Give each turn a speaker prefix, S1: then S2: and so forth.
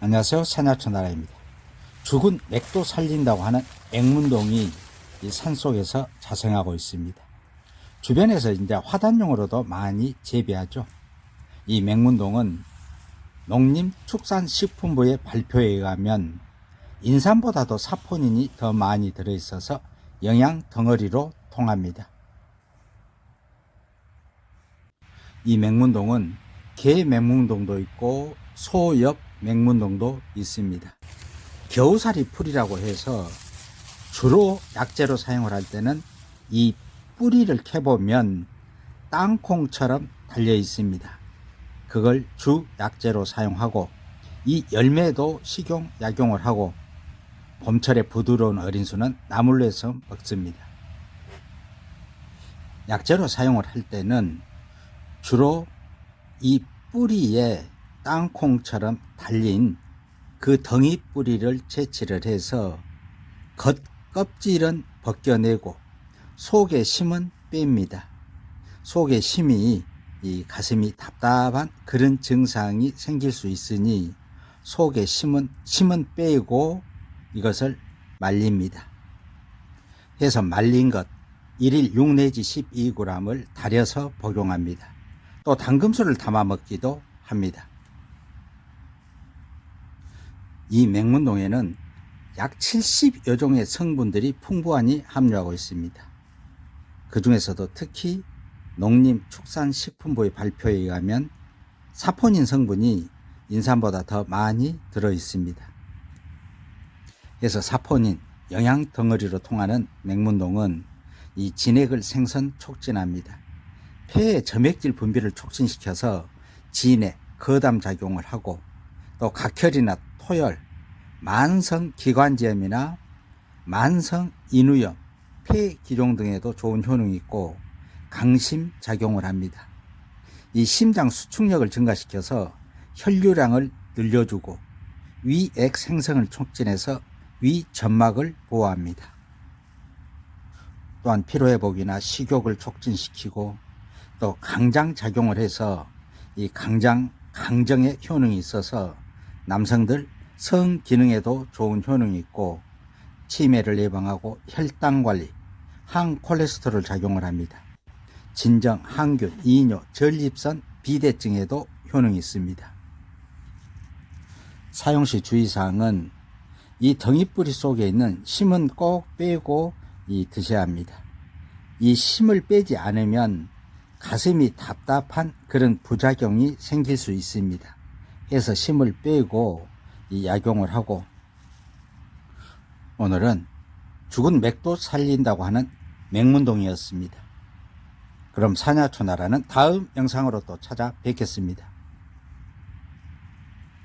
S1: 안녕하세요. 산야초나라입니다. 죽은 맥도 살린다고 하는 앵문동이 이 산속에서 자생하고 있습니다. 주변에서 이제 화단용으로도 많이 재배하죠. 이 맹문동은 농림축산식품부의 발표에 의하면 인삼보다도 사포닌이 더 많이 들어있어서 영양 덩어리로 통합니다. 이 맹문동은 개 맹문동도 있고 소엽 맹문동도 있습니다. 겨우살이 풀이라고 해서 주로 약재로 사용을 할 때는 이 뿌리를 캐보면 땅콩처럼 달려 있습니다. 그걸 주 약재로 사용하고 이 열매도 식용 약용을 하고 봄철에 부드러운 어린수는 나물로 해서 먹습니다. 약재로 사용을 할 때는 주로 이 뿌리에 땅콩처럼 달린 그 덩이 뿌리를 채취를 해서 겉 껍질은 벗겨내고 속의 심은 뺍니다. 속의 심이 이 가슴이 답답한 그런 증상이 생길 수 있으니 속의 심은 심은 빼고 이것을 말립니다. 해서 말린 것 1일 6 내지 12g을 달여서 복용합니다. 또 당금술을 담아 먹기도 합니다. 이 맹문동에는 약 70여 종의 성분들이 풍부하니 함유하고 있습니다. 그 중에서도 특히 농림축산식품부의 발표에 의하면 사포닌 성분이 인삼보다 더 많이 들어 있습니다. 그래서 사포닌, 영양 덩어리로 통하는 맹문동은 이 진액을 생선 촉진합니다. 폐의 점액질 분비를 촉진시켜서 진액, 거담 작용을 하고 또 각혈이나 토열, 만성 기관지염이나 만성 인후염, 폐기종 등에도 좋은 효능이 있고 강심 작용을 합니다. 이 심장 수축력을 증가시켜서 혈류량을 늘려주고 위액 생성을 촉진해서 위 점막을 보호합니다. 또한 피로 회복이나 식욕을 촉진시키고 또 강장 작용을 해서 이 강장 강정의 효능이 있어서 남성들 성 기능에도 좋은 효능이 있고 치매를 예방하고 혈당 관리, 항콜레스테롤 작용을 합니다. 진정, 항균, 이뇨, 전립선, 비대증에도 효능이 있습니다. 사용 시 주의사항은 이 덩이뿌리 속에 있는 심은 꼭 빼고 이 드셔야 합니다. 이 심을 빼지 않으면 가슴이 답답한 그런 부작용이 생길 수 있습니다. 해서 심을 빼고 이 약용을 하고 오늘은 죽은 맥도 살린다고 하는 맹문동이었습니다. 그럼 사냐초나라는 다음 영상으로 또 찾아뵙겠습니다.